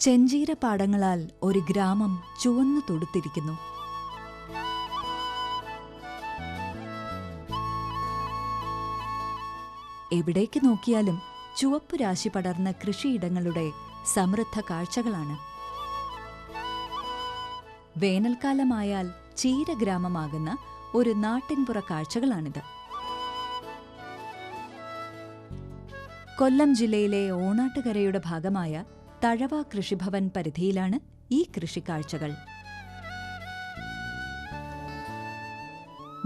ചെഞ്ചീര പാടങ്ങളാൽ ഒരു ഗ്രാമം ചുവന്നു തൊടുത്തിരിക്കുന്നു. എവിടേക്ക് നോക്കിയാലും ചുവപ്പ് രാശി പടർന്ന കൃഷിയിടങ്ങളുടെ സമൃദ്ധ കാഴ്ചകളാണ്. വേനൽക്കാലമായാൽ ചീരഗ്രാമമാകുന്ന ഒരു നാട്ടിൻപുറ കാഴ്ചകളാണിത്. കൊല്ലം ജില്ലയിലെ ഓണാട്ടുകരയുടെ ഭാഗമായ തഴവ കൃഷിഭവൻ പരിധിയിലാണ് ഈ കൃഷിക്കാഴ്ചകൾ.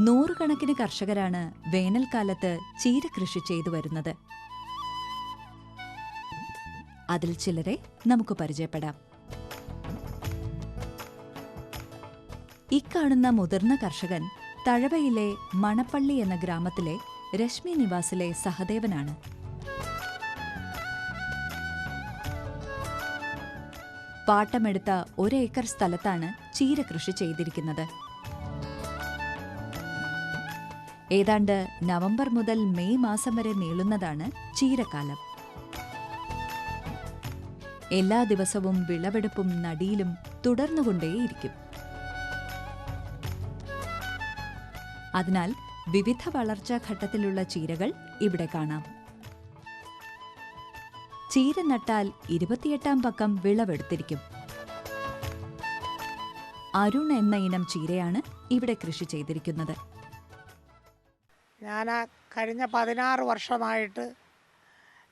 നൂറുകണക്കിന് കർഷകരാണ് വേനൽക്കാലത്ത് ചീര കൃഷി ചെയ്തു വരുന്നത്. അതിൽ ചിലരെ നമുക്ക് പരിചയപ്പെടാം. ഇക്കാണുന്ന മുതിർന്ന കർഷകൻ തഴവയിലെ മണപ്പള്ളി എന്ന ഗ്രാമത്തിലെ രശ്മി നിവാസിലെ സഹദേവനാണ്. പാട്ടമെടുത്ത ഒരേക്കർ സ്ഥലത്താണ് ചീര കൃഷി ചെയ്തിരിക്കുന്നത്. ഏതാണ്ട് നവംബർ മുതൽ മെയ് മാസം വരെ നീളുന്നതാണ് ചീരക്കാലം. എല്ലാ ദിവസവും വിളവെടുപ്പും നടിയിലും തുടർന്നുകൊണ്ടേയിരിക്കും. അതിനാൽ വിവിധ വളർച്ചാ ഘട്ടത്തിലുള്ള ചീരകൾ ഇവിടെ കാണാം. ചീര നട്ടാൽ ഇരുപത്തിയെട്ടാം പക്കം വിളവെടുത്തിരിക്കും. അരുൺ എന്ന ഇനം ചീരയാണ് ഇവിടെ കൃഷി ചെയ്തിരിക്കുന്നത്. ഞാൻ കഴിഞ്ഞ പതിനാറ് വർഷമായിട്ട്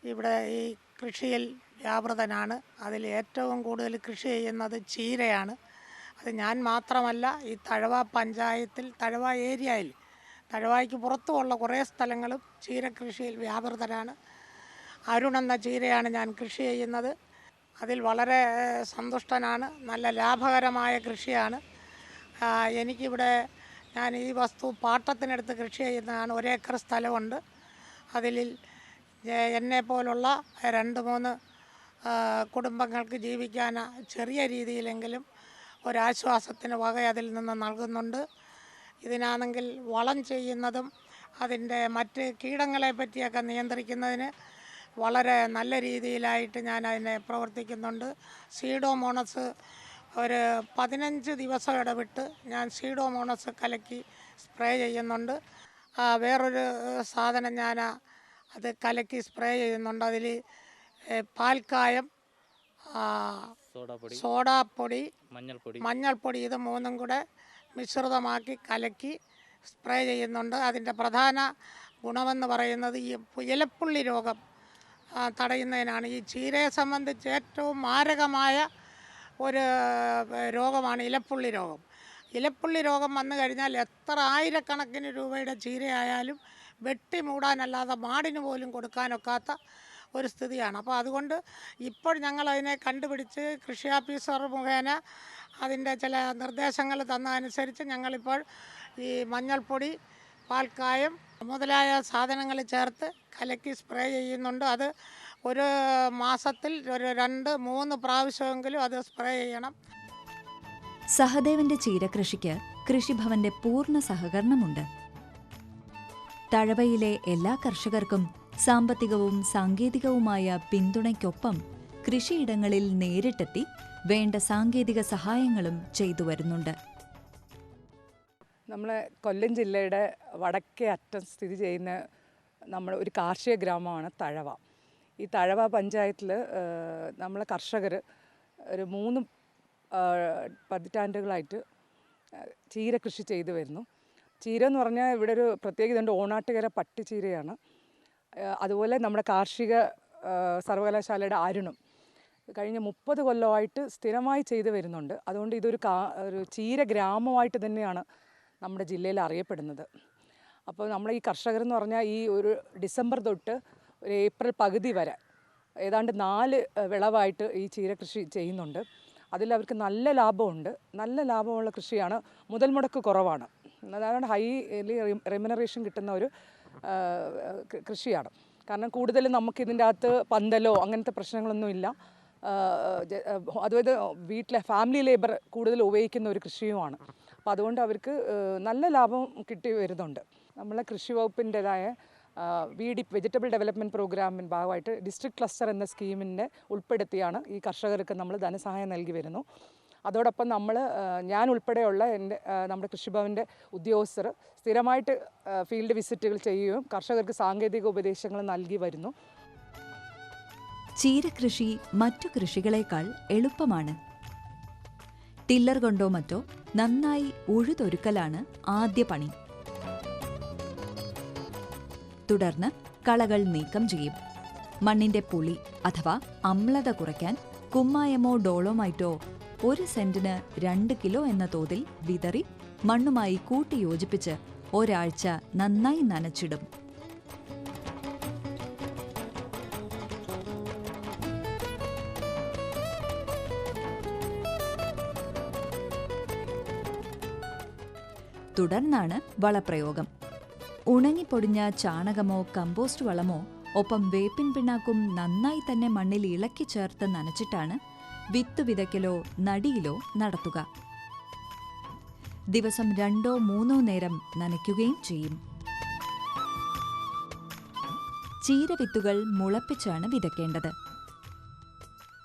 ഇവിടെ ഈ കൃഷിയിൽ വ്യാപൃതനാണ്. അതിൽ ഏറ്റവും കൂടുതൽ കൃഷി ചെയ്യുന്നത് ചീരയാണ്. അത് ഞാൻ മാത്രമല്ല ഈ തഴവ പഞ്ചായത്തിൽ തഴവ ഏരിയയിൽ തഴവായ്ക്ക് പുറത്തുമുള്ള കുറേ സ്ഥലങ്ങളും ചീര കൃഷിയിൽ വ്യാപൃതരാണ്. അരുൺ എന്ന ചീരയാണ് ഞാൻ കൃഷി ചെയ്യുന്നത്. അതിൽ വളരെ സന്തുഷ്ടനാണ്. നല്ല ലാഭകരമായ കൃഷിയാണ്. എനിക്കിവിടെ ഞാൻ ഈ വസ്തു പാട്ടത്തിനെടുത്ത് കൃഷി ചെയ്യുന്നതാണ്. ഒരേക്കർ സ്ഥലമുണ്ട്. അതിൽ എന്നെ പോലുള്ള രണ്ട് മൂന്ന് കുടുംബങ്ങൾക്ക് ജീവിക്കാൻ ചെറിയ രീതിയിലെങ്കിലും ഒരാശ്വാസത്തിന് വക അതിൽ നിന്ന് നൽകുന്നുണ്ട്. ഇതിനാണെങ്കിൽ വളം ചെയ്യുന്നതും അതിന്റെ മറ്റ് കീടങ്ങളെ പറ്റിയൊക്കെ നിയന്ത്രിക്കുന്നതിന് വളരെ നല്ല രീതിയിലായിട്ട് ഞാൻ അതിനെ പ്രവർത്തിക്കുന്നുണ്ട്. സീഡോമോണസ് ഒരു പതിനഞ്ച് ദിവസം ഇടവിട്ട് ഞാൻ സീഡോമോണസ് കലക്കി സ്പ്രേ ചെയ്യുന്നുണ്ട്. വേറൊരു സാധനം ഞാൻ അത് കലക്കി സ്പ്രേ ചെയ്യുന്നുണ്ട്. അതിൽ പാൽക്കായം സോഡാപ്പൊടി മഞ്ഞൾപ്പൊടി. മഞ്ഞൾപ്പൊടി ഇത് മൂന്നും കൂടെ മിശ്രിതമാക്കി കലക്കി സ്പ്രേ ചെയ്യുന്നുണ്ട്. അതിന്റെ പ്രധാന ഗുണമെന്ന് പറയുന്നത് ഈ ഇലപ്പുള്ളി രോഗം തടയുന്നതിനാണ്. ഈ ചീരയെ സംബന്ധിച്ച് ഏറ്റവും മാരകമായ ഒരു രോഗമാണ് ഇലപ്പുള്ളി രോഗം. ഇലപ്പുള്ളി രോഗം വന്നു കഴിഞ്ഞാൽ എത്ര ആയിരക്കണക്കിന് രൂപയുടെ ചീരയായാലും വെട്ടി മൂടാനല്ലാതെ മാടിന് പോലും കൊടുക്കാനൊക്കാത്ത ഒരു സ്ഥിതിയാണ്. അപ്പോൾ അതുകൊണ്ട് ഇപ്പോൾ ഞങ്ങൾ അതിനെ കണ്ടുപിടിച്ച് കൃഷി ഓഫീസർ മുഖേന അതിന്റെ ചില നിർദ്ദേശങ്ങൾ തന്നതനുസരിച്ച് ഞങ്ങളിപ്പോൾ ഈ മഞ്ഞൾപ്പൊടി പാൽക്കായം മുതലായ സാധനങ്ങൾ ചേർത്ത് കലക്കി സ്പ്രേ ചെയ്യുന്നുണ്ട്. അത് ഒരു മാസത്തിൽ ഒരു രണ്ട് മൂന്ന് പ്രാവശ്യമെങ്കിലും അത് സ്പ്രേ ചെയ്യണം. സഹദേവന്റെ ചീരകൃഷിക്ക് കൃഷിഭവന്റെ പൂർണ സഹകരണമുണ്ട്. തഴവയിലെ എല്ലാ കർഷകർക്കും സാമ്പത്തികവും സാങ്കേതികവുമായ പിന്തുണയ്ക്കൊപ്പം കൃഷിയിടങ്ങളിൽ നേരിട്ടെത്തി വേണ്ട സാങ്കേതിക സഹായങ്ങളും ചെയ്തു വരുന്നുണ്ട്. നമ്മളെ കൊല്ലം ജില്ലയുടെ വടക്കേ അറ്റം സ്ഥിതി ചെയ്യുന്ന നമ്മൾ ഒരു കാർഷിക ഗ്രാമമാണ് തഴവ. ഈ തഴവ പഞ്ചായത്തിൽ നമ്മളെ കർഷകർ ഒരു മൂന്ന് പതിറ്റാണ്ടുകളായിട്ട് ചീര കൃഷി ചെയ്തു വരുന്നു. ചീര എന്ന് പറഞ്ഞാൽ ഇവിടെ ഒരു പ്രത്യേകതയുണ്ട് ഓണാട്ടുകര പട്ടി ചീരയാണ് അതുപോലെ നമ്മുടെ കാർഷിക സർവകലാശാലയുടെ അരുണും കഴിഞ്ഞ മുപ്പത് കൊല്ലമായിട്ട് സ്ഥിരമായി ചെയ്തു വരുന്നുണ്ട്. അതുകൊണ്ട് ഇതൊരു കാ ഒരു ചീര ഗ്രാമമായിട്ട് തന്നെയാണ് നമ്മുടെ ജില്ലയിൽ അറിയപ്പെടുന്നത്. അപ്പോൾ നമ്മൾ ഈ കർഷകർ എന്ന് പറഞ്ഞാൽ ഈ ഒരു ഡിസംബർ തൊട്ട് ഒരു ഏപ്രിൽ പകുതി വരെ ഏതാണ്ട് നാല് വിളവായിട്ട് ഈ ചീര കൃഷി ചെയ്യുന്നുണ്ട്. അതിൽ അവർക്ക് നല്ല ലാഭമുണ്ട്. നല്ല ലാഭമുള്ള കൃഷിയാണ് മുതൽ മുടക്ക് കുറവാണ്. അതാണ് ഹൈലി റെമിനറേഷൻ കിട്ടുന്ന ഒരു കൃഷിയാണ്. കാരണം കൂടുതലും നമുക്ക് ഇതിന്റെ അകത്ത് പന്തലോ അങ്ങനത്തെ പ്രശ്നങ്ങളൊന്നുമില്ല അതായത് വീട്ടിലെ ഫാമിലി ലേബർ കൂടുതൽ ഉപയോഗിക്കുന്ന ഒരു കൃഷിയുമാണ്. അപ്പോൾ അതുകൊണ്ട് അവർക്ക് നല്ല ലാഭം കിട്ടി വരുന്നുണ്ട്. നമ്മളെ കൃഷി വകുപ്പിന്റെതായ വി ഡി വെജിറ്റബിൾ ഡെവലപ്മെന്റ് പ്രോഗ്രാമിന്റെ ഭാഗമായിട്ട് ഡിസ്ട്രിക്ട് ക്ലസ്റ്റർ എന്ന സ്കീമിനെ ഉൾപ്പെടുത്തിയാണ് ഈ കർഷകർക്ക് നമ്മൾ ധനസഹായം നൽകി വരുന്നു. അതോടൊപ്പം നമ്മൾ ഞാൻ ഉൾപ്പെടെയുള്ള എന്റെ നമ്മുടെ കൃഷിഭവന്റെ ഉദ്യോഗസ്ഥർ സ്ഥിരമായിട്ട് ഫീൽഡ് വിസിറ്റുകൾ ചെയ്യുകയും കർഷകർക്ക് സാങ്കേതിക ഉപദേശങ്ങൾ നൽകി വരുന്നു. ചീരകൃഷി മറ്റു കൃഷികളേക്കാൾ എളുപ്പമാണ്. ടില്ലർ കൊണ്ടോ മറ്റോ നന്നായി ഉഴുതൊരുക്കലാണ് ആദ്യ പണി. തുടർന്ന് കളകൾ നീക്കം ചെയ്യും. മണ്ണിന്റെ പുളി അഥവാ അമ്ലത കുറയ്ക്കാൻ കുമ്മായമോ ഡോളോമൈറ്റോ ഒരു സെന്റിന് രണ്ട് കിലോ എന്ന തോതിൽ വിതറി മണ്ണുമായി കൂട്ടിയോജിപ്പിച്ച് ഒരാഴ്ച നന്നായി നനച്ചിടും. തുടർന്നാണ് വളപ്രയോഗം. ഉണങ്ങിപ്പൊടിഞ്ഞ ചാണകമോ കമ്പോസ്റ്റ് വളമോ ഒപ്പം വേപ്പിൻ പിണ്ണാക്കും നന്നായി തന്നെ മണ്ണിൽ ഇളക്കി ചേർത്ത് നനച്ചിട്ടാണ് വിത്ത് വിതയ്ക്കലോ നടിയിലോ നടത്തുക. ദിവസം രണ്ടോ മൂന്നോ നേരം നനയ്ക്കുകയും ചെയ്യും. ചീരവിത്തുകൾ മുളപ്പിച്ചാണ് വിതയ്ക്കേണ്ടത്.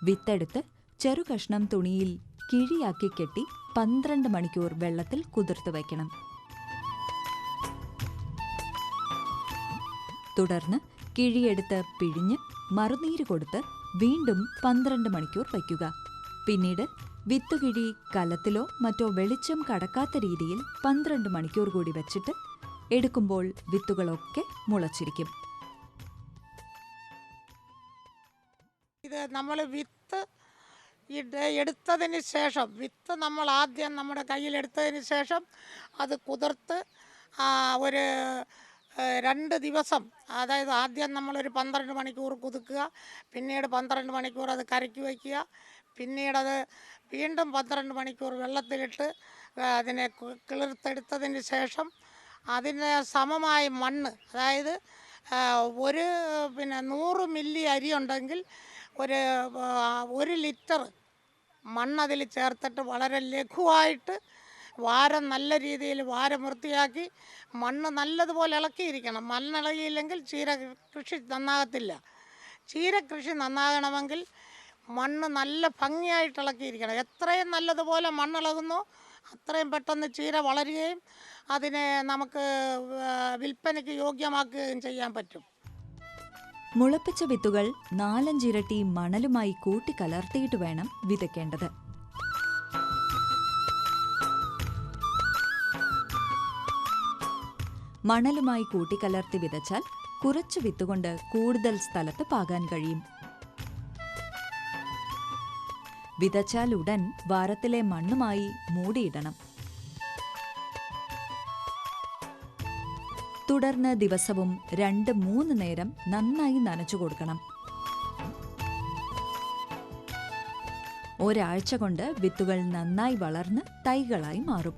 വിത്തെടുത്ത് ചെറുകഷ്ണം തുണിയിൽ കിഴിയാക്കി കെട്ടി പന്ത്രണ്ട് മണിക്കൂർ വെള്ളത്തിൽ കുതിർത്ത് വയ്ക്കണം. തുടർന്ന് കിഴിയെടുത്ത് പിഴിഞ്ഞ് മറുനീര് കൊടുത്ത് വീണ്ടും പന്ത്രണ്ട് മണിക്കൂർ വയ്ക്കുക. പിന്നീട് വിത്തുകിഴി കലത്തിലോ മറ്റോ വെളിച്ചം കടക്കാത്ത രീതിയിൽ പന്ത്രണ്ട് മണിക്കൂർ കൂടി വെച്ചിട്ട് എടുക്കുമ്പോൾ വിത്തുകളൊക്കെ മുളച്ചിരിക്കും. ഇത് നമ്മൾ വിത്ത് എടുത്തതിന് ശേഷം വിത്ത് നമ്മൾ ആദ്യം നമ്മുടെ കയ്യിൽ കയ്യിലെടുത്തതിന് ശേഷം അത് കുതിർത്ത് ഒരു രണ്ട് ദിവസം അതായത് ആദ്യം നമ്മളൊരു പന്ത്രണ്ട് മണിക്കൂർ കുതുക്കുക പിന്നീട് പന്ത്രണ്ട് മണിക്കൂർ അത് കരക്കി വയ്ക്കുക പിന്നീടത് വീണ്ടും പന്ത്രണ്ട് മണിക്കൂർ വെള്ളത്തിലിട്ട് അതിനെ കിളിർത്തെടുത്തതിന് ശേഷം അതിന് സമമായ മണ്ണ് അതായത് ഒരു പിന്നെ നൂറ് മില്ലി അരി ഉണ്ടെങ്കിൽ ഒരു ഒരു ലിറ്റർ മണ്ണതിൽ ചേർത്തിട്ട് വളരെ ലഘുവായിട്ട് വാരം നല്ല രീതിയിൽ വാരം വൃത്തിയാക്കി മണ്ണ് നല്ലതുപോലെ ഇളക്കിയിരിക്കണം. മണ്ണിളകിയില്ലെങ്കിൽ ചീര കൃഷി നന്നാകത്തില്ല. ചീര കൃഷി നന്നാകണമെങ്കിൽ മണ്ണ് നല്ല ഭംഗിയായിട്ട് ഇളക്കിയിരിക്കണം. എത്രയും നല്ലതുപോലെ മണ്ണിളകുന്നോ അത്രയും പെട്ടെന്ന് ചീര വളരുകയും അതിനെ നമുക്ക് വിൽപ്പനയ്ക്ക് യോഗ്യമാക്കുകയും ചെയ്യാൻ പറ്റും. മുളപ്പിച്ച വിത്തുകൾ നാലഞ്ചിരട്ടി മണലുമായി കൂട്ടിക്കലർത്തിയിട്ട് വേണം വിതയ്ക്കേണ്ടത്. മണലുമായി കൂട്ടിക്കലർത്തി വിതച്ചാൽ കുറച്ചു വിത്തുകൊണ്ട് കൂടുതൽ സ്ഥലത്ത് പാകാൻ കഴിയും. വിതച്ചാൽ ഉടൻ വാരത്തിലെ മണ്ണുമായി മൂടിയിടണം. തുടർന്ന് ദിവസവും രണ്ട് മൂന്ന് നേരം നന്നായി നനച്ചു കൊടുക്കണം. ഒരാഴ്ച കൊണ്ട് വിത്തുകൾ നന്നായി വളർന്ന് തൈകളായി മാറും.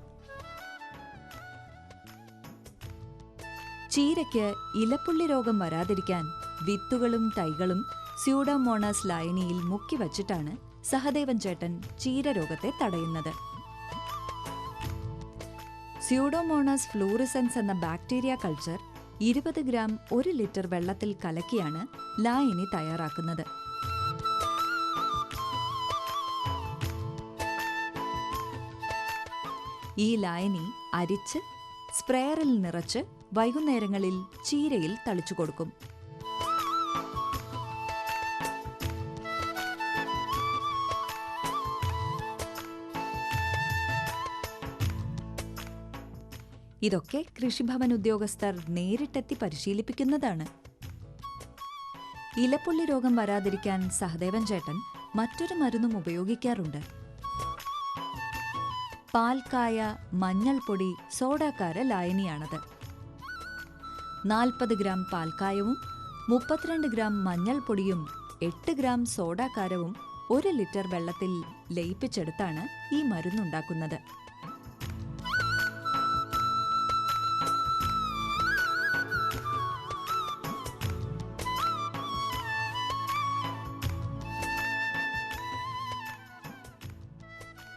ചീരയ്ക്ക് ഇലപ്പുള്ളി രോഗം വരാതിരിക്കാൻ വിത്തുകളും തൈകളും സ്യൂഡോമോണസ് ലായനിയിൽ മുക്കി വച്ചിട്ടാണ് സഹദേവൻ ചേട്ടൻ ചീരരോഗത്തെ തടയുന്നത്. സ്യൂഡോമോണസ് ഫ്ലൂറിസൻസ് എന്ന ബാക്ടീരിയ കൾച്ചർ ഇരുപത് ഗ്രാം ഒരു ലിറ്റർ വെള്ളത്തിൽ കലക്കിയാണ് ലായനി തയ്യാറാക്കുന്നത്. ഈ ലായനി അരിച്ച് സ്പ്രെയറിൽ നിറച്ച് വൈകുന്നേരങ്ങളിൽ ചീരയിൽ തളിച്ചു കൊടുക്കും ഇതൊക്കെ കൃഷിഭവൻ ഉദ്യോഗസ്ഥർ നേരിട്ടെത്തി പരിശീലിപ്പിക്കുന്നതാണ്. ഇലപ്പുള്ളി രോഗം വരാതിരിക്കാൻ സഹദേവൻ ചേട്ടൻ മറ്റൊരു മരുന്നും ഉപയോഗിക്കാറുണ്ട്. പാൽക്കായ മഞ്ഞൾപ്പൊടി സോഡാക്കാര ലായനിയാണത്. നാൽപ്പത് ഗ്രാം പാൽക്കായവും മുപ്പത്തിരണ്ട് ഗ്രാം മഞ്ഞൾപ്പൊടിയും എട്ട് ഗ്രാം സോഡാക്കാരവും ഒരു ലിറ്റർ വെള്ളത്തിൽ ലയിപ്പിച്ചെടുത്താണ് ഈ മരുന്നുണ്ടാക്കുന്നത്.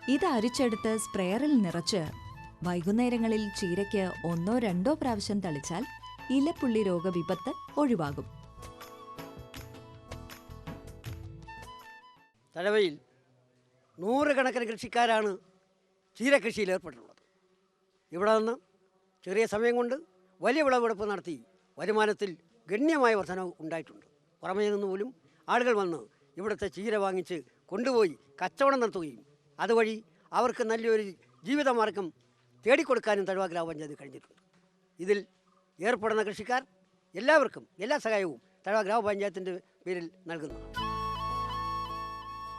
ഇത് അരിച്ചെടുത്ത് സ്പ്രെയറിൽ നിറച്ച് വൈകുന്നേരങ്ങളിൽ ചീരയ്ക്ക് ഒന്നോ രണ്ടോ പ്രാവശ്യം തളിച്ചാൽ ഇലപ്പുള്ളി രോഗവിപത്ത് ഒഴിവാകും. തലവയിൽ നൂറുകണക്കിന് കൃഷിക്കാരാണ് ചീര കൃഷിയിൽ ഏർപ്പെട്ടിട്ടുള്ളത്. ഇവിടെ നിന്ന് ചെറിയ സമയം കൊണ്ട് വലിയ വിളവെടുപ്പ് നടത്തി വരുമാനത്തിൽ ഗണ്യമായ വർധനവ് ഉണ്ടായിട്ടുണ്ട്. പുറമേ നിന്ന് പോലും ആളുകൾ വന്ന് ഇവിടുത്തെ ചീര വാങ്ങിച്ച് കൊണ്ടുപോയി കച്ചവടം നടത്തുകയും അതുവഴി അവർക്ക് നല്ലൊരു ജീവിതമാർഗം തേടിക്കൊടുക്കാനും തഴവ ഗ്രാമപഞ്ചായത്ത് കഴിഞ്ഞിട്ടുണ്ട്. ഇതിൽ ഏർപ്പെടുന്ന കൃഷിക്കാർ എല്ലാവർക്കും എല്ലാ സഹായവും തഴവ ഗ്രാമപഞ്ചായത്തിന്റെ പേരിൽ നൽകുന്നു.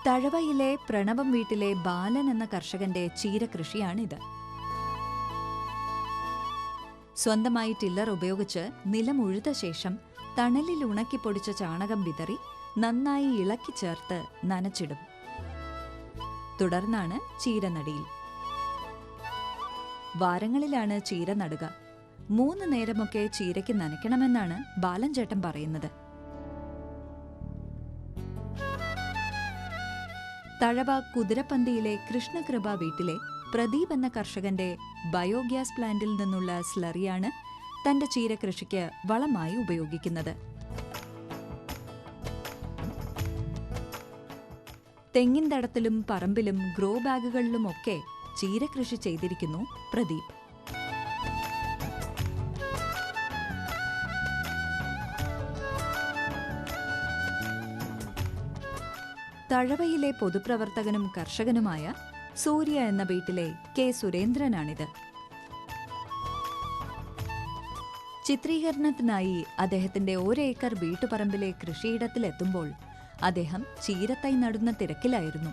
തഴവയിലെ പ്രണവം വീട്ടിലെ ബാലൻ എന്ന കർഷകന്റെ ചീരകൃഷിയാണിത് സ്വന്തമായി ടില്ലർ ഉപയോഗിച്ച് നിലം ഉഴുത ശേഷം തണലിൽ ഉണക്കിപ്പൊടിച്ച ചാണകം വിതറി നന്നായി ഇളക്കി ചേർത്ത് നനച്ചിടും. തുടർന്നാണ് ചീര നടിയിൽ വാരങ്ങളിലാണ് ചീര നടുക. മൂന്ന് നേരമൊക്കെ ചീരയ്ക്ക് നനയ്ക്കണമെന്നാണ് ബാലൻ ചേട്ടൻ പറയുന്നത്. തഴവ കുതിരപ്പന്തിയിലെ കൃഷ്ണകൃപ വീട്ടിലെ പ്രദീപ് എന്ന കർഷകന്റെ ബയോഗ്യാസ് പ്ലാന്റിൽ നിന്നുള്ള സ്ലറിയാണ് തന്റെ ചീരകൃഷിക്ക് വളമായി ഉപയോഗിക്കുന്നത്. തെങ്ങിൻ തടത്തിലും പറമ്പിലും ഗ്രോ ബാഗുകളിലുമൊക്കെ ചീരകൃഷി ചെയ്തിരിക്കുന്നു പ്രദീപ്. തഴവയിലെ പൊതുപ്രവർത്തകനും കർഷകനുമായ സൂര്യ എന്ന വീട്ടിലെ കെ സുരേന്ദ്രനാണിത്. ചിത്രീകരണത്തിനായി അദ്ദേഹത്തിന്റെ ഒരേക്കർ വീട്ടുപറമ്പിലെ കൃഷിയിടത്തിലെത്തുമ്പോൾ അദ്ദേഹം ചീരത്തൈ നടുന്ന തിരക്കിലായിരുന്നു.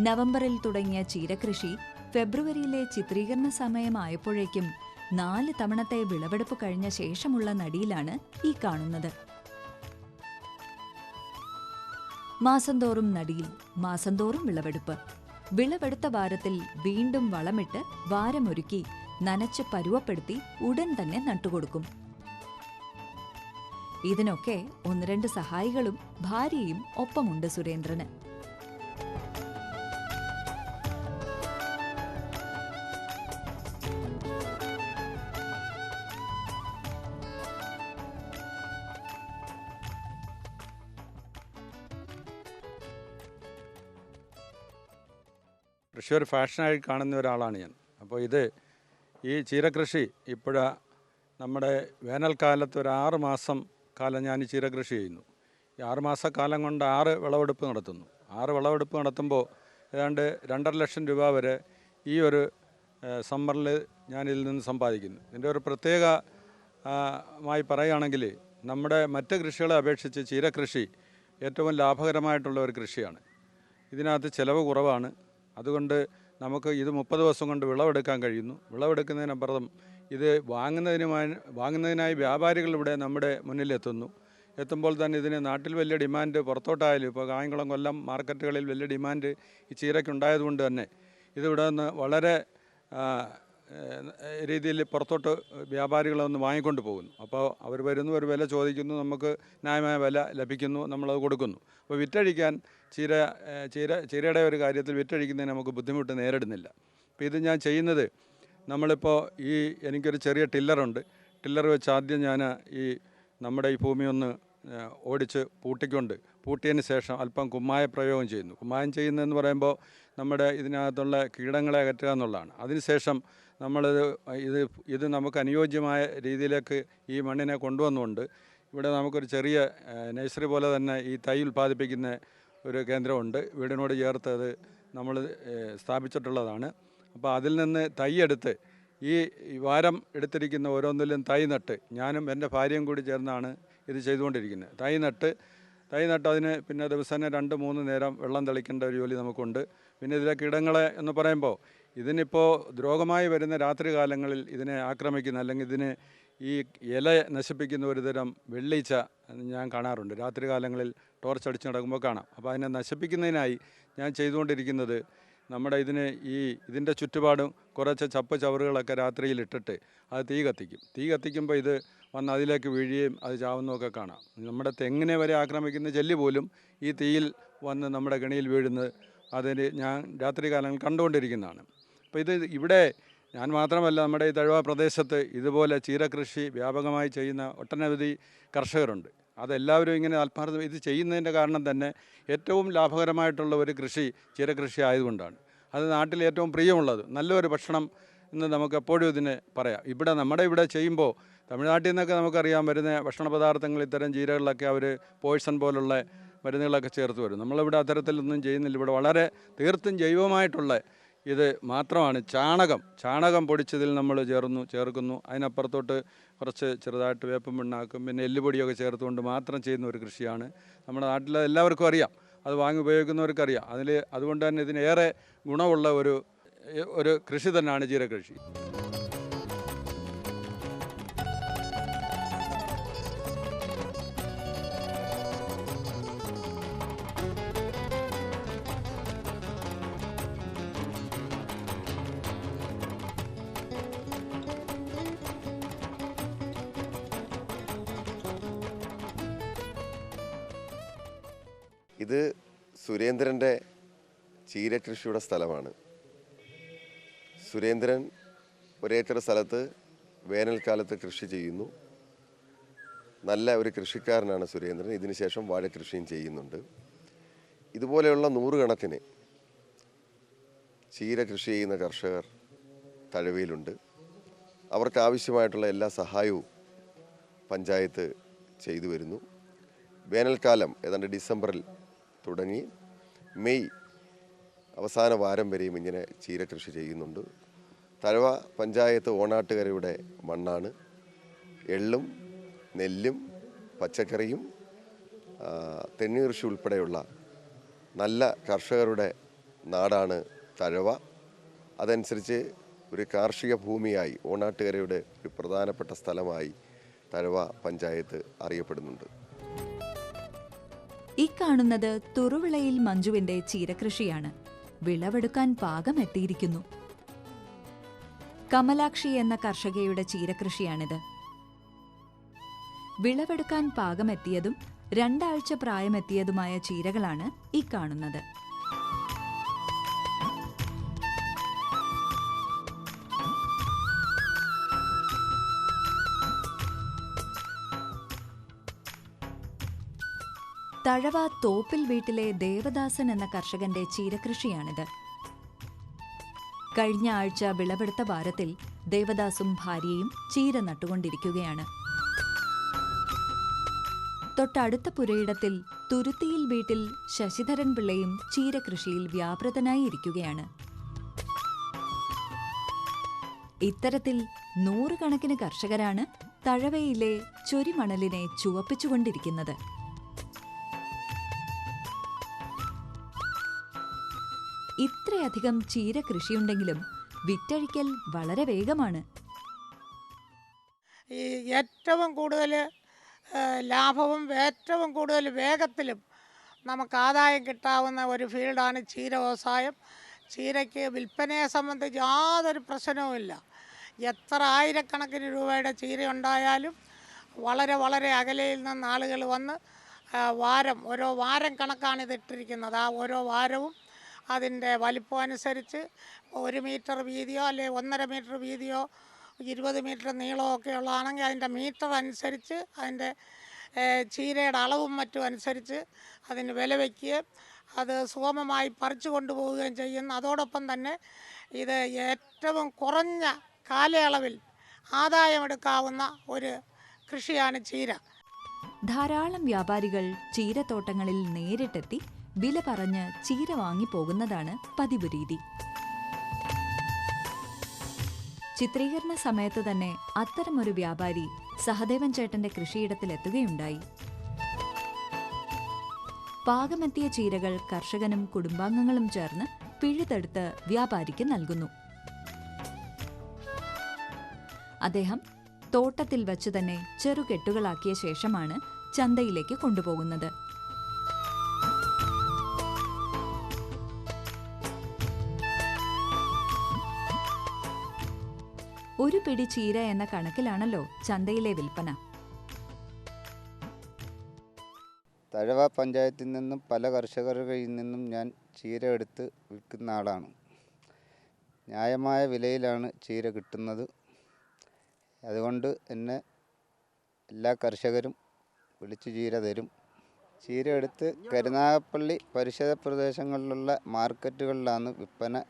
നവംബറിൽ തുടങ്ങിയ ചീരകൃഷി ഫെബ്രുവരിയിലെ ചിത്രീകരണ സമയമായപ്പോഴേക്കും നാല് തവണത്തെ വിളവെടുപ്പ് കഴിഞ്ഞ ശേഷമുള്ള നടിയിലാണ് ഈ കാണുന്നത്. മാസം തോറും നടിയിൽ മാസം തോറും വിളവെടുപ്പ്. വിളവെടുത്ത വാരത്തിൽ വീണ്ടും വളമിട്ട് വാരമൊരുക്കി നനച്ച് പരുവപ്പെടുത്തി ഉടൻ തന്നെ നട്ടുകൊടുക്കും. ഇതിനൊക്കെ ഒന്ന് രണ്ട് സഹായികളും ഭാര്യയും ഒപ്പമുണ്ട് സുരേന്ദ്രന്. കൃഷി ഒരു ഫാഷനായി കാണുന്ന ഒരാളാണ് ഞാൻ. അപ്പോൾ ഇത് ഈ ചീരകൃഷി ഇപ്പോഴ നമ്മുടെ വേനൽക്കാലത്ത് ഒരു ആറ് മാസം കാലം ഞാൻ ചീര കൃഷി ചെയ്യുന്നു. ഈ ആറ് മാസക്കാലം കൊണ്ട് ആറ് വിളവെടുപ്പ് നടത്തുന്നു. ആറ് വിളവെടുപ്പ് നടത്തുമ്പോൾ ഏതാണ്ട് രണ്ടര ലക്ഷം രൂപ വരെ ഈ ഒരു സമ്മറിൽ ഞാൻ ഇതിൽ നിന്ന് സമ്പാദിക്കുന്നു. ഇതിന്റെ ഒരു പ്രത്യേക മായി പറയുകയാണെങ്കിൽ നമ്മുടെ മറ്റ് കൃഷികളെ അപേക്ഷിച്ച് ചീര കൃഷി ഏറ്റവും ലാഭകരമായിട്ടുള്ള ഒരു കൃഷിയാണ്. ഇതിനകത്ത് ചിലവ് കുറവാണ്. അതുകൊണ്ട് നമുക്ക് ഇത് മുപ്പത് ദിവസം കൊണ്ട് വിളവെടുക്കാൻ കഴിയുന്നു. വിളവെടുക്കുന്നതിനപ്പുറം ഇത് വാങ്ങുന്നതിനുമായി വാങ്ങുന്നതിനായി വ്യാപാരികൾ ഇവിടെ നമ്മുടെ മുന്നിലെത്തുന്നു. എത്തുമ്പോൾ തന്നെ ഇതിന് നാട്ടിൽ വലിയ ഡിമാൻഡ് പുറത്തോട്ടായാലും ഇപ്പോൾ കായംകുളം കൊല്ലം മാർക്കറ്റുകളിൽ വലിയ ഡിമാൻഡ് ഈ ചീരയ്ക്കുണ്ടായതുകൊണ്ട് തന്നെ ഇതിവിടെ നിന്ന് വളരെ രീതിയിൽ പുറത്തോട്ട് വ്യാപാരികളൊന്ന് വാങ്ങിക്കൊണ്ട് പോകുന്നു. അപ്പോൾ അവർ വരുന്നു ഒരു വില ചോദിക്കുന്നു നമുക്ക് ന്യായമായ വില ലഭിക്കുന്നു നമ്മളത് കൊടുക്കുന്നു. അപ്പോൾ വിറ്റഴിക്കാൻ ചീര ചീര ചീരയുടെ ഒരു കാര്യത്തിൽ വിറ്റഴിക്കുന്നതിന് നമുക്ക് ബുദ്ധിമുട്ട് നേരിടുന്നില്ല. അപ്പോൾ ഇത് ഞാൻ ചെയ്യുന്നത് നമ്മളിപ്പോൾ ഈ എനിക്കൊരു ചെറിയ ടില്ലറുണ്ട്. ടില്ലർ വെച്ച് ആദ്യം ഞാൻ ഈ നമ്മുടെ ഈ ഭൂമി ഒന്ന് ഓടിച്ച് പൂട്ടിക്കൊണ്ട് പൂട്ടിയതിന് ശേഷം അല്പം കുമ്മായ പ്രയോഗം ചെയ്യുന്നു. കുമ്മായം ചെയ്യുന്നതെന്ന് പറയുമ്പോൾ നമ്മുടെ ഇതിനകത്തുള്ള കീടങ്ങളെ അകറ്റുക എന്നുള്ളതാണ്. അതിനുശേഷം നമ്മളിത് ഇത് ഇത് നമുക്ക് അനുയോജ്യമായ രീതിയിലേക്ക് ഈ മണ്ണിനെ കൊണ്ടുവന്നുകൊണ്ട് ഇവിടെ നമുക്കൊരു ചെറിയ നഴ്സറി പോലെ തന്നെ ഈ തൈ ഉൽപ്പാദിപ്പിക്കുന്ന ഒരു കേന്ദ്രമുണ്ട്. വീടിനോട് ചേർത്ത് അത് നമ്മൾ സ്ഥാപിച്ചിട്ടുള്ളതാണ്. അപ്പോൾ അതിൽ നിന്ന് തൈ എടുത്ത് ഈ വാരം എടുത്തിരിക്കുന്ന ഓരോന്നിലും തൈ നട്ട് ഞാനും എന്റെ ഭാര്യയും കൂടി ചേർന്നാണ് ഇത് ചെയ്തുകൊണ്ടിരിക്കുന്നത്. തൈ നട്ട് തൈ നട്ട് അതിന് പിന്നെ ദിവസേന രണ്ട് മൂന്ന് നേരം വെള്ളം തെളിക്കേണ്ട ഒരു ജോലി നമുക്കുണ്ട്. പിന്നെ ഇതിലെ കീടങ്ങളെ എന്ന് പറയുമ്പോൾ ഇതിനിപ്പോൾ ദ്രോഗമായി വരുന്ന രാത്രി കാലങ്ങളിൽ ഇതിനെ ആക്രമിക്കുന്ന അല്ലെങ്കിൽ ഇതിന് ഈ ഇല നശിപ്പിക്കുന്ന ഒരു തരം വെള്ളീച്ച ഞാൻ കാണാറുണ്ട്. രാത്രി കാലങ്ങളിൽ ടോർച്ച് അടിച്ച് നടക്കുമ്പോൾ കാണാം. അപ്പോൾ അതിനെ നശിപ്പിക്കുന്നതിനായി ഞാൻ ചെയ്തുകൊണ്ടിരിക്കുന്നത് നമ്മുടെ ഇതിന് ഈ ഇതിന്റെ ചുറ്റുപാടും കുറച്ച് ചപ്പ് ചവറുകളൊക്കെ രാത്രിയിൽ ഇട്ടിട്ട് അത് തീ കത്തിക്കും. തീ കത്തിക്കുമ്പോൾ ഇത് വന്ന് അതിലേക്ക് വീഴുകയും അത് ചാവുന്നതൊക്കെ കാണാം. നമ്മുടെ തെങ്ങിനെ വരെ ആക്രമിക്കുന്ന ജെല്ലി പോലും ഈ തീയിൽ വന്ന് നമ്മുടെ കെണിയിൽ വീഴുന്നത് അതിന് ഞാൻ രാത്രി കാലങ്ങൾ കണ്ടുകൊണ്ടിരിക്കുന്നതാണ്. അപ്പോൾ ഇത് ഇവിടെ ഞാൻ മാത്രമല്ല നമ്മുടെ ഈ തഴുവ പ്രദേശത്ത് ഇതുപോലെ ചീരകൃഷി വ്യാപകമായി ചെയ്യുന്ന ഒട്ടനവധി കർഷകരുണ്ട്. അതെല്ലാവരും ഇങ്ങനെ ആത്മാർത്ഥം ഇത് ചെയ്യുന്നതിന്റെ കാരണം തന്നെ ഏറ്റവും ലാഭകരമായിട്ടുള്ള ഒരു കൃഷി ചിരകൃഷി ആയതുകൊണ്ടാണ്. അത് നാട്ടിൽ ഏറ്റവും പ്രിയമുള്ളത്. നല്ലൊരു ഭക്ഷണം എന്ന് നമുക്ക് എപ്പോഴും ഇതിനെ പറയാം. ഇവിടെ നമ്മുടെ ഇവിടെ ചെയ്യുമ്പോൾ തമിഴ്നാട്ടിൽ നിന്നൊക്കെ നമുക്കറിയാം വരുന്ന ഭക്ഷണ പദാർത്ഥങ്ങൾ ഇത്തരം ജീരകളിലൊക്കെ അവർ പോയ്സൺ പോലുള്ള മരുന്നുകളൊക്കെ ചേർത്ത് വരും. നമ്മളിവിടെ അത്തരത്തിലൊന്നും ചെയ്യുന്നില്ല. ഇവിടെ വളരെ തീർത്തും ജൈവമായിട്ടുള്ള ഇത് മാത്രമാണ്. ചാണകം. ചാണകം പൊടിച്ചതിൽ നമ്മൾ ചേർന്നു ചേർക്കുന്നു. അതിനപ്പുറത്തോട്ട് കുറച്ച് ചെറുതായിട്ട് വേപ്പം പിണ്ണാക്കും പിന്നെ എല്ലുപൊടിയൊക്കെ ചേർത്തുകൊണ്ട് മാത്രം ചെയ്യുന്ന ഒരു കൃഷിയാണ്. നമ്മുടെ നാട്ടിൽ എല്ലാവർക്കും അറിയാം. അത് വാങ്ങി ഉപയോഗിക്കുന്നവർക്കറിയാം. അതിൽ അതുകൊണ്ട് തന്നെ ഇതിനേറെ ഗുണമുള്ള ഒരു ഒരു കൃഷി തന്നെയാണ് ജീരകൃഷി ഇത് സുരേന്ദ്രന്റെ ചീരകൃഷിയുടെ സ്ഥലമാണ്. സുരേന്ദ്രൻ ഒരേക്കർ സ്ഥലത്ത് വേനൽക്കാലത്ത് കൃഷി ചെയ്യുന്നു. നല്ല ഒരു കൃഷിക്കാരനാണ് സുരേന്ദ്രൻ. ഇതിനുശേഷം വാഴക്കൃഷിയും ചെയ്യുന്നുണ്ട്. ഇതുപോലെയുള്ള നൂറുകണക്കിന് ചീര കൃഷി ചെയ്യുന്ന കർഷകർ തഴവയിലുണ്ട്. അവർക്ക് ആവശ്യമായിട്ടുള്ള എല്ലാ സഹായവും പഞ്ചായത്ത് ചെയ്തു വരുന്നു. വേനൽക്കാലം ഏതാണ്ട് ഡിസംബറിൽ തുടങ്ങി. മെയ് അവസാന വാരം വരെയും ഇങ്ങനെ ചീര കൃഷി ചെയ്യുന്നുണ്ട്. തഴവ പഞ്ചായത്ത് ഓണാട്ടുകരയുടെ മണ്ണാണ്. എള്ളും നെല്ലും പച്ചക്കറിയും തെങ്ങ് കൃഷി ഉൾപ്പെടെയുള്ള നല്ല കർഷകരുടെ നാടാണ് തഴവ. അതനുസരിച്ച് ഒരു കാർഷിക ഭൂമിയായി ഓണാട്ടുകരയുടെ ഒരു പ്രധാനപ്പെട്ട സ്ഥലമായി തഴവ പഞ്ചായത്ത് അറിയപ്പെടുന്നുണ്ട്. ഇക്കാണുന്നത് തുറുവിളയിൽ മഞ്ജുവിന്റെ ചീരകൃഷിയാണ് വിളവെടുക്കാൻ പാകമെത്തിയിരിക്കുന്നു കമലാക്ഷി എന്ന കർഷകയുടെ ചീരകൃഷിയാണിത് വിളവെടുക്കാൻ പാകമെത്തിയതും രണ്ടാഴ്ച പ്രായമെത്തിയതുമായ ചീരകളാണ് ഈ കാണുന്നത്. തഴവ തോപ്പിൽ വീട്ടിലെ ദേവദാസൻ എന്ന കർഷകന്റെ ചീരകൃഷിയാണിത്. കഴിഞ്ഞ ആഴ്ച വിളവെടുത്ത വാരത്തിൽ ദേവദാസും ഭാര്യയും ചീര നട്ടുകൊണ്ടിരിക്കുകയാണ്. തൊട്ടടുത്ത പുരയിടത്തിൽ തുരുത്തിയിൽ വീട്ടിൽ ശശിധരൻ പിള്ളയും ചീരകൃഷിയിൽ വ്യാപൃതനായി ഇരിക്കുകയാണ്. ഇത്തരത്തിൽ നൂറുകണക്കിന് കർഷകരാണ് തഴവയിലെ ചൊരിമണലിനെ ചുവപ്പിച്ചുകൊണ്ടിരിക്കുന്നത്. ഇത്രയധികം ചീര കൃഷിയുണ്ടെങ്കിലും വിറ്റഴിക്കൽ വളരെ വേഗമാണ്. ഈ ഏറ്റവും കൂടുതൽ ലാഭവും ഏറ്റവും കൂടുതൽ വേഗത്തിലും നമുക്ക് ആദായം കിട്ടാവുന്ന ഒരു ഫീൽഡാണ് ചീര വ്യവസായം. ചീരയ്ക്ക് വിൽപ്പനയെ സംബന്ധിച്ച് യാതൊരു പ്രശ്നവുമില്ല എത്ര ആയിരക്കണക്കിന് രൂപയുടെ ചീര ഉണ്ടായാലും വളരെ വളരെ അകലയിൽ നിന്ന് ആളുകൾ വന്ന് വാരം ഓരോ വാരം കണക്കാണ് ഇതിട്ടിരിക്കുന്നത്. ആ ഓരോ വാരവും അതിന്റെ വലിപ്പം അനുസരിച്ച് ഒരു മീറ്റർ വീതിയോ അല്ലെങ്കിൽ ഒന്നര മീറ്റർ വീതിയോ ഇരുപത് മീറ്റർ നീളമോ ഒക്കെ ഉള്ളതാണെങ്കിൽ അതിന്റെ മീറ്റർ അനുസരിച്ച് അതിന്റെ ചീരയുടെ അളവും മറ്റും അനുസരിച്ച് അതിന് വില വയ്ക്കുകയും അത് സുഗമമായി പറിച്ചു കൊണ്ടുപോവുകയും ചെയ്യുന്നു. അതോടൊപ്പം തന്നെ ഇത് ഏറ്റവും കുറഞ്ഞ കാലയളവിൽ ആദായമെടുക്കാവുന്ന ഒരു കൃഷിയാണ് ചീര. ധാരാളം വ്യാപാരികൾ ചീരത്തോട്ടങ്ങളിൽ നേരിട്ടെത്തി വില പറഞ്ഞ് ചീര വാങ്ങിപ്പോകുന്നതാണ് പതിവ് രീതി. ചിത്രീകരണ സമയത്ത് തന്നെ അത്തരമൊരു വ്യാപാരി സഹദേവൻ ചേട്ടന്റെ കൃഷിയിടത്തിലെത്തുകയുണ്ടായി. പാകമെത്തിയ ചീരകൾ കർഷകനും കുടുംബാംഗങ്ങളും ചേർന്ന് പിഴുതെടുത്ത് വ്യാപാരിക്ക് നൽകുന്നു. അദ്ദേഹം തോട്ടത്തിൽ വച്ചു തന്നെ ചെറുകെട്ടുകളാക്കിയ ശേഷമാണ് ചന്തയിലേക്ക് കൊണ്ടുപോകുന്നത്. ഒരു പിടി ചീര എന്ന കണക്കിലാണല്ലോ ചന്തയിലെ വിൽപ്പന. തഴവ പഞ്ചായത്തിൽ നിന്നും പല കർഷകരുടെ കയ്യിൽ നിന്നും ഞാൻ ചീര എടുത്ത് വിൽക്കുന്ന ആളാണ്. ന്യായമായ വിലയിലാണ് ചീര കിട്ടുന്നത്. അതുകൊണ്ട് എന്നെ എല്ലാ കർഷകരും വിളിച്ചു ചീര തരും. ചീര എടുത്ത് കരുനാഗപ്പള്ളി പരിസര പ്രദേശങ്ങളിലുള്ള മാർക്കറ്റുകളിലാണ് വിൽപ്പന.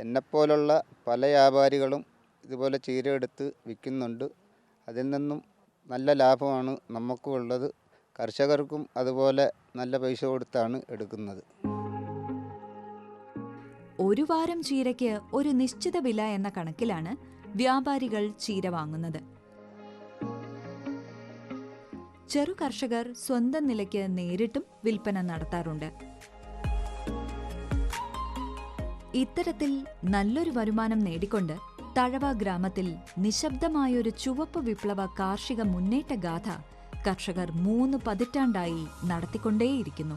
എന്നെപ്പോലുള്ള പല വ്യാപാരികളും ഇതുപോലെ ചീര എടുത്ത് വിൽക്കുന്നുണ്ട്. അതിൽ നിന്നും നല്ല ലാഭമാണ് നമുക്കും ഉള്ളത്. കർഷകർക്കും അതുപോലെ നല്ല പൈസ കൊടുത്താണ് എടുക്കുന്നത്. ഒരു വാരം ചീരയ്ക്ക് ഒരു നിശ്ചിത വില എന്ന കണക്കിലാണ് വ്യാപാരികൾ ചീര വാങ്ങുന്നത്. ചെറു കർഷകർ സ്വന്തം നിലയ്ക്ക് നേരിട്ടും വിൽപ്പന നടത്താറുണ്ട്. ഇത്തരത്തിൽ നല്ലൊരു വരുമാനം നേടിക്കൊണ്ട് തഴവ ഗ്രാമത്തിൽ നിശബ്ദമായൊരു ചുവപ്പ് വിപ്ലവ കാർഷിക മുന്നേറ്റ ഗാഥ കർഷകർ മൂന്ന് പതിറ്റാണ്ടായി നടത്തിക്കൊണ്ടേയിരിക്കുന്നു.